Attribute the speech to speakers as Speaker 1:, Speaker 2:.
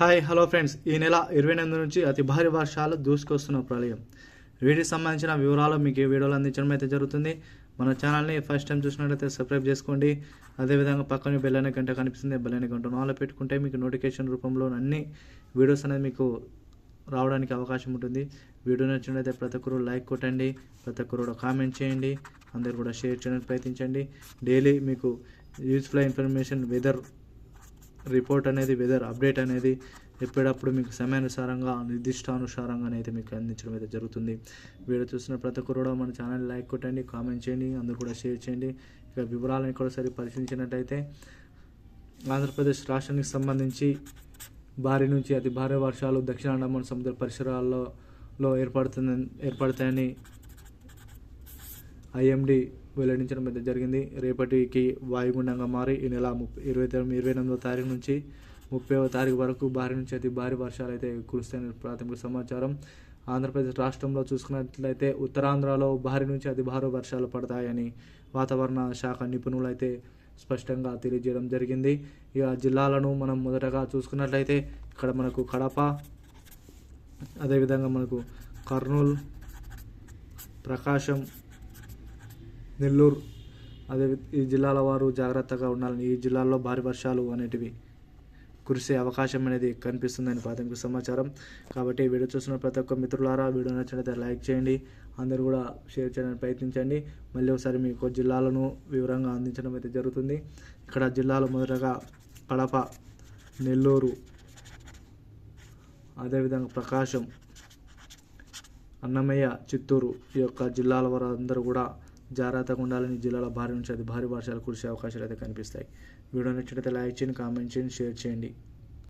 Speaker 1: Hi hello friends ఈ నెల ఇరవై ఎనిమిది నుంచి అతి భారీ వర్షాలు దూసుకొస్తున్న ప్రళయం. వీటికి సంబంధించిన వివరాలు మీకు ఈ వీడియోలో అందించడం అయితే జరుగుతుంది. మన ఛానల్ని ఫస్ట్ టైం చూసినట్లయితే సబ్స్క్రైబ్ చేసుకోండి. అదేవిధంగా పక్కన బెల్ అనే గంట కనిపిస్తుంది. బెల్ అనే గంట నాలో పెట్టుకుంటే మీకు నోటిఫికేషన్ రూపంలో అన్ని వీడియోస్ అనేది మీకు రావడానికి అవకాశం ఉంటుంది. వీడియో నచ్చినట్లయితే ప్రతి ఒక్కరు లైక్ కొట్టండి. ప్రతి ఒక్కరు కూడా కామెంట్ చేయండి. అందరు కూడా షేర్ చేయడానికి ప్రయత్నించండి. డైలీ మీకు యూస్ఫుల్ ఇన్ఫర్మేషన్ వెదర్ రిపోర్ట్ అనేది వెదర్ అప్డేట్ అనేది ఎప్పుడప్పుడు మీకు సమయానుసారంగా నిర్దిష్టానుసారంగా అయితే మీకు అందించడం అయితే జరుగుతుంది. వీడియో చూసిన ప్రతి ఒక్కరు కూడా మన ఛానల్ లైక్ కొట్టండి కామెంట్ చేయండి అందరూ కూడా షేర్ చేయండి. ఇక వివరాలను కూడా సరి పరిశీలించినట్టయితే ఆంధ్రప్రదేశ్ రాష్ట్రానికి సంబంధించి భారీ నుంచి అతి భారీ వర్షాలు దక్షిణ అండమాన్ సముద్ర పరిసరాల్లో లో ఏర్పడుతుంది ఏర్పడతాయని ఐఎండి వెల్లడించడం అయితే జరిగింది. రేపటికి వాయుగుండంగా మారి ఈ నెల ముప్పై ఇరవై తొమ్మిది ఇరవై ఎనిమిదో తారీఖు నుంచి ముప్పైవ తారీఖు వరకు భారీ నుంచి అతి భారీ వర్షాలు అయితే కురుస్తాయని ప్రాథమిక సమాచారం. ఆంధ్రప్రదేశ్ రాష్ట్రంలో చూసుకున్నట్లయితే ఉత్తరాంధ్రలో భారీ నుంచి అతి భారీ వర్షాలు పడతాయని వాతావరణ శాఖ నిపుణులు అయితే స్పష్టంగా తెలియజేయడం జరిగింది. ఇక జిల్లాలను మనం మొదటగా చూసుకున్నట్లయితే ఇక్కడ మనకు కడప అదేవిధంగా మనకు కర్నూలు ప్రకాశం నెల్లూరు. అదే ఈ జిల్లాల వారు జాగ్రత్తగా ఉండాలని ఈ జిల్లాల్లో భారీ వర్షాలు అనేటివి కురిసే అవకాశం అనేది కనిపిస్తుందని ప్రాథమిక సమాచారం. కాబట్టి వీడియో చూస్తున్న ప్రతి ఒక్క మిత్రులారా వీడియో నచ్చినట్లయితే లైక్ చేయండి. అందరూ కూడా షేర్ చేయడానికి ప్రయత్నించండి. మళ్ళీ ఒకసారి మీకు జిల్లాలను వివరంగా అందించడం అయితే జరుగుతుంది. ఇక్కడ జిల్లాలు మొదటగా కడప నెల్లూరు అదేవిధంగా ప్రకాశం అన్నమయ్య చిత్తూరు ఈ యొక్క జిల్లాల వారు అందరూ కూడా జాగ్రత్తగా ఉండాలని జిల్లాలో భారీ నుంచి అతి భారీ వర్షాలు కురిసే అవకాశాలు అయితే కనిపిస్తాయి. వీడియో నచ్చినట్లయితే లైక్ చేయండి కామెంట్ చేయండి షేర్ చేయండి.